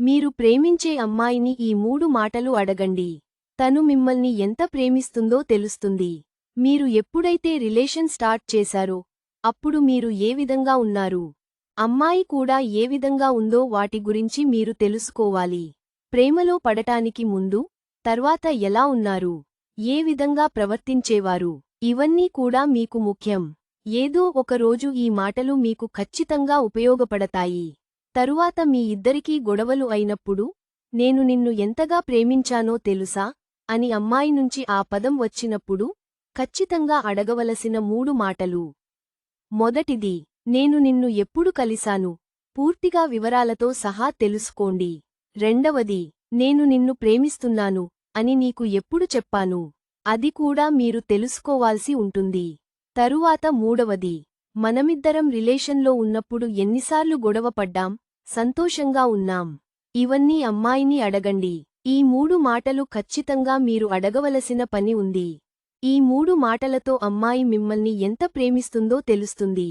మీరు ప్రేమించే అమ్మాయిని ఈ మూడు మాటలు అడగండి. తను మిమ్మల్ని ఎంత ప్రేమిస్తుందో తెలుస్తుంది. మీరు ఎప్పుడైతే రిలేషన్ స్టార్ట్ చేశారో అప్పుడు మీరు ఏ విధంగా ఉన్నారు? అమ్మాయి కూడా ఏ విధంగా ఉందో వాటి గురించి మీరు తెలుసుకోవాలి. ప్రేమలో పడటానికి ముందు తర్వాత ఎలా ఉన్నారు? ఏ విధంగా ప్రవర్తించేవారు? ఇవన్నీ కూడా మీకు ముఖ్యం. ఏదో ఒకరోజు ఈ మాటలు మీకు ఖచ్చితంగా ఉపయోగపడతాయి. తరువాత మీ ఇద్దరికీ గొడవలు అయినప్పుడు నేను నిన్ను ఎంతగా ప్రేమించానో తెలుసా? అని అమ్మాయి నుంచి ఆ పదం వచ్చినప్పుడు ఖచ్చితంగా అడగవలసిన మూడు మాటలు. మొదటిది నేను నిన్ను ఎప్పుడు కలిశాను? పూర్తిగా వివరాలతో సహా తెలుసుకోండి. రెండవది నేను నిన్ను ప్రేమిస్తున్నాను అని నీకు ఎప్పుడు చెప్పాను? అది కూడా మీరు తెలుసుకోవాల్సి ఉంటుంది. తరువాత మూడవది మనమిద్దరం రిలేషన్లో ఉన్నప్పుడు ఎన్నిసార్లు గొడవపడ్డాం సంతోషంగా ఉన్నాం. ఇవన్నీ అమ్మాయిని అడగండి. ఈ మూడు మాటలు ఖచ్చితంగా మీరు అడగవలసిన పని ఉంది. ఈ మూడు మాటలతో అమ్మాయి మిమ్మల్ని ఎంత ప్రేమిస్తుందో తెలుస్తుంది.